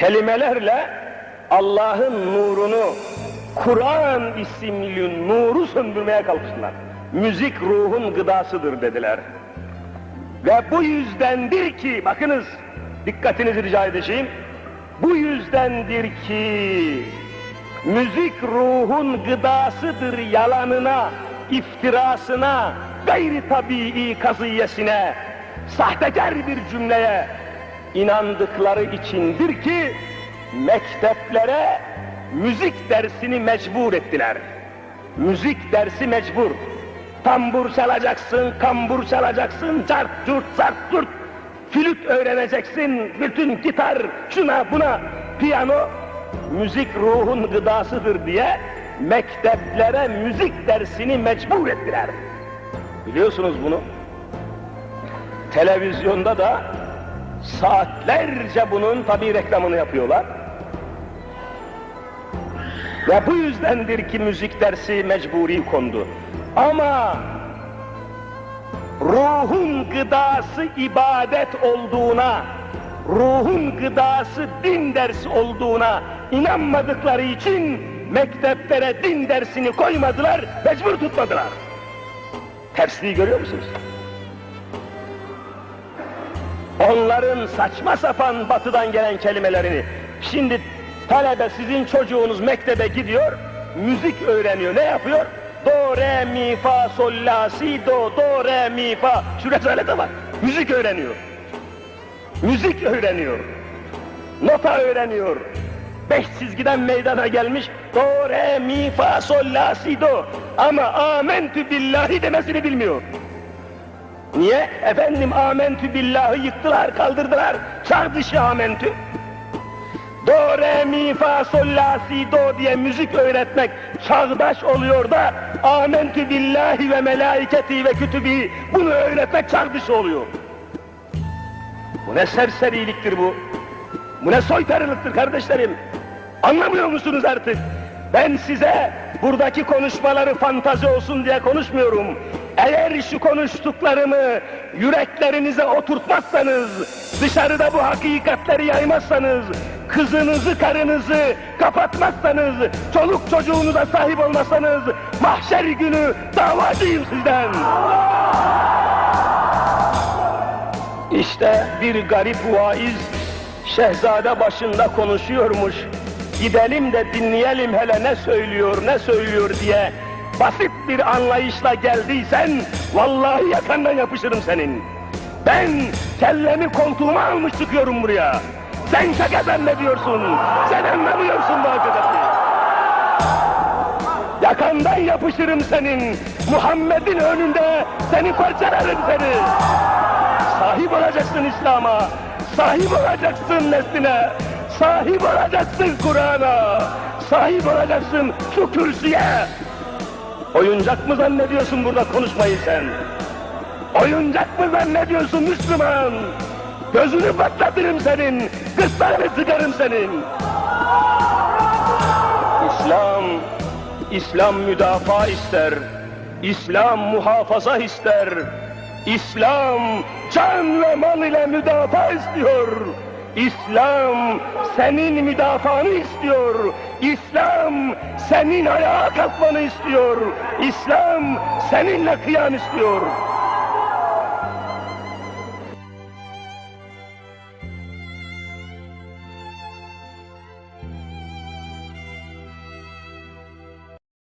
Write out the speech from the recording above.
kelimelerle Allah'ın nurunu, Kur'an isimli nuru söndürmeye kalkıştılar. Müzik ruhun gıdasıdır dediler. Ve bu yüzdendir ki, bakınız, dikkatinizi rica edeceğim, bu yüzdendir ki, müzik ruhun gıdasıdır yalanına, iftirasına, gayri tabii kazıyesine, sahtekar bir cümleye inandıkları içindir ki, mekteplere müzik dersini mecbur ettiler. Müzik dersi mecbur. Tambur çalacaksın, kambur çalacaksın, çart çurt çart çurt. Flüt öğreneceksin, bütün gitar, şuna buna, piyano, müzik ruhun gıdasıdır diye mekteplere müzik dersini mecbur ettiler. Biliyorsunuz bunu. Televizyonda da saatlerce bunun tabi reklamını yapıyorlar. Ve bu yüzdendir ki müzik dersi mecburi kondu. Ama ruhun gıdası ibadet olduğuna, ruhun gıdası din dersi olduğuna inanmadıkları için mekteplere din dersini koymadılar, mecbur tutmadılar. Tersliği görüyor musunuz? Onların saçma sapan batıdan gelen kelimelerini şimdi talebe sizin çocuğunuz mektebe gidiyor, müzik öğreniyor. Ne yapıyor? Do, re, mi, fa, sol, la, si, do, do, re, mi, fa. Şu rezalete bak. Müzik öğreniyor. Müzik öğreniyor. Nota öğreniyor. Beş çizgiden meydana gelmiş. Do, re, mi, fa, sol, la, si, do. Ama amentü billahi demesini bilmiyor. Niye? Efendim amentü billahı yıktılar, kaldırdılar. Çağ dışı amentü. Do, re, mi, fa, sol, la, si, do diye müzik öğretmek çağdaş oluyor da amentü billahi ve melaiketi ve kütübi bunu öğretmek çağ dışı oluyor. Bu ne serseriliktir bu? Bu ne soytarılıktır kardeşlerim? Anlamıyor musunuz artık? Ben size buradaki konuşmaları fantazi olsun diye konuşmuyorum. Eğer şu konuştuklarımı yüreklerinize oturtmazsanız, dışarıda bu hakikatleri yaymazsanız, kızınızı, karınızı kapatmazsanız, çoluk çocuğunuza sahip olmazsanız, mahşer günü davacıyım sizden. İşte bir garip vaiz şehzade başında konuşuyormuş. Gidelim de dinleyelim hele ne söylüyor, ne söylüyor diye basit bir anlayışla geldiysen vallahi yakandan yapışırım senin. Ben kellemi koltuğuma almış çıkıyorum buraya. Sen şaka zannediyorsun. Sen anlamıyorsun bu hakikati. Yakandan yapışırım senin. Muhammed'in önünde seni parçalarım seni. Sahip olacaksın İslam'a. Sahip olacaksın nesline. Sahip olacaksın Kur'an'a. Sahip olacaksın şu kürsüye. Oyuncak mı zannediyorsun burada konuşmayı sen? Oyuncak mı zannediyorsun Müslüman? Gözünü patlatırım senin, kıslarını sıkarım senin. İslam, İslam müdafaa ister. İslam muhafaza ister. İslam can ve mal ile müdafaa istiyor. İslam senin müdafaanı istiyor. İslam senin ayağa kalkmanı istiyor. İslam seninle kıyam istiyor.